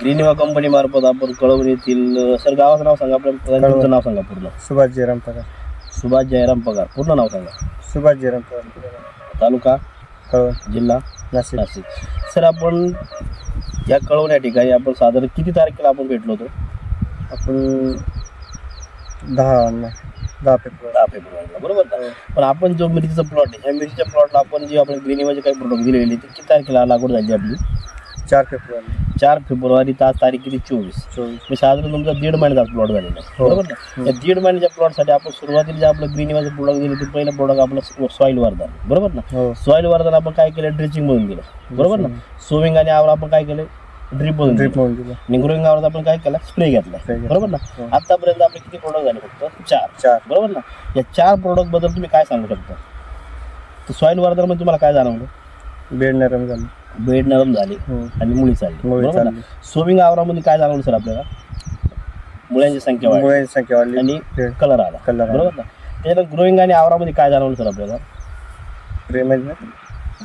ग्रीनिवा company मार्फत आपण कळवण येथील सर गावाचं नाव सांगा आपल्या तुमचं नाव सांगा पूर्ण. सुभाष जयराम पगार. सुभाष जयराम पगार. पूर्ण नाव सांगा. सुभाष जयराम पगार. तालुका? कळवण जिल्हा? नाशिक. नाशिक. सर आपण या कळवण या ठिकाणी आपण साधारण किती तारखेला आपण भेटलो होतो? आपण दहा दहा फेब्रुवारी. दहा फेब्रुवारीला. बरोबर ना पण आपण जो मिरचीचा प्लॉट आहे ह्या मिरचीच्या प्लॉटला आपण जे आपण ग्रीनिवाचे काही प्रोडक्ट दिलेले ते किती तारखेला लागवड झाली आपली? चार फेब्रुवारी. चार फेब्रुवारी तास तारीख किती? चोवीस. चोवीस. मी साधारण तुमचा दीड महिन्याचा प्लॉट झालेला आहे. हो. बरोबर ना? या दीड महिन्याच्या प्लॉटसाठी आपण सुरुवातीला जे आपलं ग्रीनिवाचं प्रोडक्ट दिले ते पहिलं प्रोडक्ट आपलं सॉईल वरदान. बरोबर ना? हो. सॉईल वरदान आपण काय केलं? ड्रिचिंग मधून दिलं. बरोबर ना? सोविंग आणि आवर आपण काय केलं? ड्रिप मधून ड्रीप दिलं. म्हणून दिलं. आणि आवर आपण काय केलं? स्प्रे घेतला. Spray घेतला. बरोबर ना? हो. आतापर्यंत आपले किती प्रोडक्ट झाले? फक्त चार. चार. बरोबर ना? या चार प्रोडक्टबद्दल तुम्ही काय सांगू शकता? तर सॉईल वरदानमध्ये तुम्हाला काय जाणवलं? बेड नरम झालं. बेड नरम झाली हम्म. आणि मुळी चालली. मुळी बरोबर ना? चालली. सोविंग आवरामध्ये काय जाणवलं सर आपल्याला? मुळ्यांची संख्या वाढली. मुळ्यांची संख्या वाढली. आणि कलर आला. Color आला. बरोबर ना? त्याच्यानंतर ग्रोईंग आणि आवरामध्ये काय जाणवलं सर आपल्याला? प्रेमाची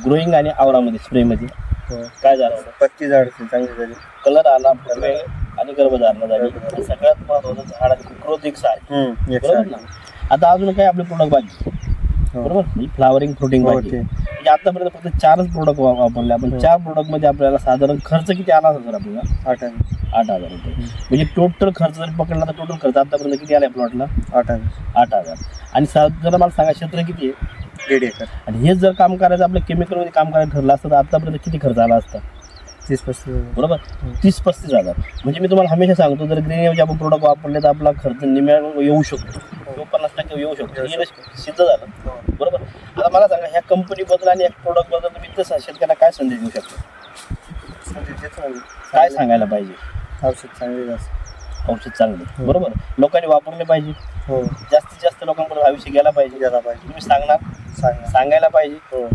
ग्रोईंग आणि आवरामध्ये स्प्रेमध्ये हो. काय जाणवलं? पत्ती झाड चांगली झाली. कलर आला फुटवे आणि गर्भधारणा झाली. आणि सगळ्यात महत्वाचं झाडाची ग्रोथ एक सारखी हम्म, एक बरोबर सारखी. ना? आता अजून काय आपले प्रोडक्ट बाकी? हो. बरोबर? म्हणजे फ्लावरिंग फ्रुटिंग हो, बाकी ते. म्हणजे आतापर्यंत फक्त चारच प्रोडक्ट वापरले. आपण हो. चार प्रोडक्टमध्ये आपल्याला साधारण खर्च किती आला सर आपल्याला? आठ आणि आठ हजार रुपये. म्हणजे टोटल खर्च जर पकडला तर टोटल खर्च आतापर्यंत किती आला प्लॉटला आठ आणि आठ हजार. आणि साधारण मला सांगा क्षेत्र किती आहे? दीड एकर. आणि हेच जर काम करायचं आपलं केमिकलमध्ये काम करायचं ठरलं असतं तर आतापर्यंत किती खर्च आला असता? तीस पस्तीस बरोबर? तीस पस्तीस हजार. म्हणजे मी तुम्हाला हमेशा सांगतो जर ग्रीन आपण प्रोडक्ट वापरले तर आपला खर्च निम्या येऊ शकतो. किंवा पन्नास टक्के येऊ शकतो. हे सिद्ध झालं. बरोबर? आता मला सांगा ह्या कंपनीबद्दल आणि प्रोडक्टबद्दल तुम्ही तसं शेतकऱ्याला काय संदेश देऊ शकतो? काय सांगायला पाहिजे? औषध चांगली औषध चांगले. बरोबर? लोकांनी वापरले पाहिजे. हो. जास्तीत जास्त लोकांपर्यंत आयुष्य गेला पाहिजे. गेला पाहिजे. तुम्ही सांगणार? सांगा सांगायला पाहिजे. हो.